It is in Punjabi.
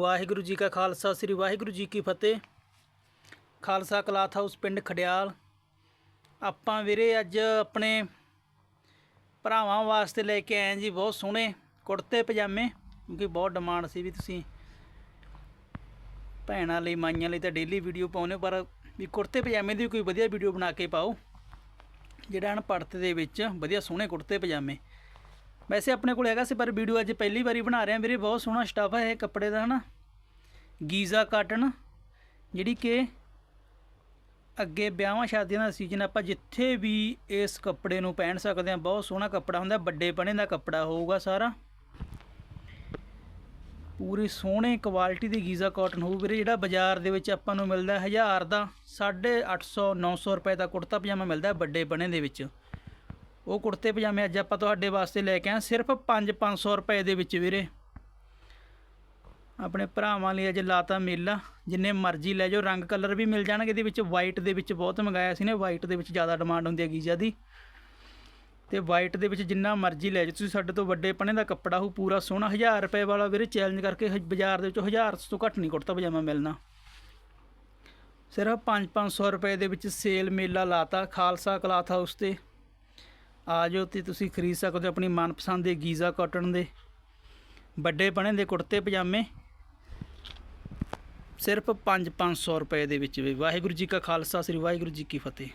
ਵਾਹਿਗੁਰੂ ਜੀ ਕਾ ਖਾਲਸਾ, ਸ੍ਰੀ ਵਾਹਿਗੁਰੂ ਜੀ ਕੀ ਫਤਿਹ। ਖਾਲਸਾ ਕਲਾਥ ਹਾਊਸ ਪਿੰਡ ਖਡਿਆਲ। ਆਪਾਂ ਵੀਰੇ ਅੱਜ ਆਪਣੇ ਭਰਾਵਾਂ ਵਾਸਤੇ ਲੈ ਕੇ ਆਏ ਜੀ, ਬਹੁਤ ਸੋਹਣੇ ਕੁੜਤੇ, ਪਜਾਮੇ, ਕਿਉਂਕਿ ਬਹੁਤ ਡਿਮਾਂਡ ਸੀ ਵੀ ਤੁਸੀਂ ਭੈਣਾਂ ਲਈ, ਮਾਈਆਂ ਲਈ ਤਾਂ ਡੇਲੀ ਵੀਡੀਓ ਪਾਉਂਦੇ ਹੋ, ਪਰ ਵੀ ਕੁੜਤੇ, ਪਜਾਮੇ ਦੀ ਕੋਈ ਵਧੀਆ ਵੀਡੀਓ ਬਣਾ ਕੇ ਪਾਓ। ਜਿਹੜਾ ਹਨ ਪੜਤ ਦੇ ਵਿੱਚ ਵਧੀਆ ਸੋਹਣੇ ਕੁੜਤੇ, ਪਜਾਮੇ। ਵੈਸੇ ਆਪਣੇ ਕੋਲ ਹੈਗਾ ਸੀ, ਪਰ ਵੀਡੀਓ ਅੱਜ ਪਹਿਲੀ ਵਾਰੀ ਬਣਾ ਰਹੇ। ਵੀਰੇ, ਬਹੁਤ ਸੋਹਣਾ ਸਟਾਫ ਹੈ ਇਹ ਕੱਪੜੇ ਦਾ, ਹਨਾ? ਗੀਜ਼ਾ ਕਾਟਨ, ਜਿਹੜੀ ਕਿ ਅੱਗੇ ਵਿਆਹਾਂ ਸ਼ਾਦੀਆਂ ਦਾ ਸੀਜ਼ਨ ਆਪਾਂ ਜਿੱਥੇ ਵੀ ਇਸ ਕੱਪੜੇ ਨੂੰ ਪਹਿਨ ਸਕਦੇ ਹਾਂ, ਬਹੁਤ ਸੋਹਣਾ ਕੱਪੜਾ ਹੁੰਦਾ ਵੱਡੇ ਪਣੇ ਦਾ ਕੱਪੜਾ ਹੋਊਗਾ ਸਾਰਾ। ਪੂਰੀ ਸੋਹਣੇ ਕੁਆਲਿਟੀ ਦੀ ਗੀਜ਼ਾ ਕਾਟਨ ਹੋਊ। ਵੀਰੇ, ਜਿਹੜਾ ਬਾਜ਼ਾਰ ਦੇ ਵਿੱਚ ਆਪਾਂ ਨੂੰ ਮਿਲਦਾ 1000 ਦਾ 850 900 ਰੁਪਏ ਦਾ ਕੁੜਤਾ ਪਜਾਮਾ ਮਿਲਦਾ ਵੱਡੇ ਪਣੇ ਦੇ ਵਿੱਚ। ਉਹ ਕੁੜਤੇ ਪਜਾਮੇ ਅੱਜ ਆਪਾਂ ਤੁਹਾਡੇ ਵਾਸਤੇ ਲੈ ਕੇ ਆਏ ਹਾਂ, ਸਿਰਫ 5-500 ਰੁਪਏ ਦੇ ਵਿੱਚ ਵੀਰੇ। ਆਪਣੇ ਭਰਾਵਾਂ ਲਈ ਅੱਜ ਲਾਤਾ ਮੇਲਾ, ਜਿੰਨੇ ਮਰਜ਼ੀ ਲੈ ਜਾਓ, ਰੰਗ ਕਲਰ ਵੀ ਮਿਲ ਜਾਣਗੇ ਇਹਦੇ ਵਿੱਚ ਵਾਈਟ ਦੇ ਵਿੱਚ ਬਹੁਤ ਮੰਗਾਇਆ ਸੀ ਨੇ ਵਾਈਟ ਦੇ ਵਿੱਚ ਜ਼ਿਆਦਾ ਡਿਮਾਂਡ ਹੁੰਦੀ ਹੈ ਗੀਜ਼ਾ ਦੀ ਤੇ ਵਾਈਟ ਦੇ ਵਿੱਚ ਜਿੰਨਾ ਮਰਜ਼ੀ ਲੈ ਜਾਓ, ਤੁਸੀਂ ਸਾਡੇ ਤੋਂ ਵੱਡੇ ਪਣੇ ਦਾ ਕੱਪੜਾ ਹੋ ਪੂਰਾ ਸੋਹਣਾ 1000 ਰੁਪਏ ਵਾਲਾ ਵੀਰੇ ਚੈਲੰਜ ਕਰਕੇ ਹ- ਬਾਜ਼ਾਰ ਦੇ ਵਿੱਚੋਂ 1000 ਤੋਂ ਘੱਟ ਨਹੀਂ ਕੁੜਤਾ ਪਜਾਮਾ ਮਿਲਣਾ। ਸਿਰਫ 5-500 ਰੁਪਏ ਦੇ ਵਿੱਚ ਸੇਲ ਮੇਲਾ ਲਾਤਾ, ਖਾਲਸਾ ਕਲਾਥ ਹਾਊਸ ਤੇ। ਆ ਜਾਓ ਤੇ ਤੁਸੀਂ ਖਰੀਦ ਸਕਦੇ ਹੋ ਆਪਣੀ ਮਨਪਸੰਦ ਦੇ ਗੀਜ਼ਾ ਕਾਟਨ ਦੇ। ਵੱਡੇ ਬਣੇ ਦੇ ਕੁੜਤੇ, ਪਜਾਮੇ। ਸਿਰਫ 5-500 ਰੁਪਏ ਦੇ ਵਿੱਚ ਵੀ। ਵਾਹਿਗੁਰੂ ਜੀ ਕਾ ਖਾਲਸਾ, ਸ੍ਰੀ ਵਾਹਿਗੁਰੂ ਜੀ ਕੀ ਫਤਿਹ।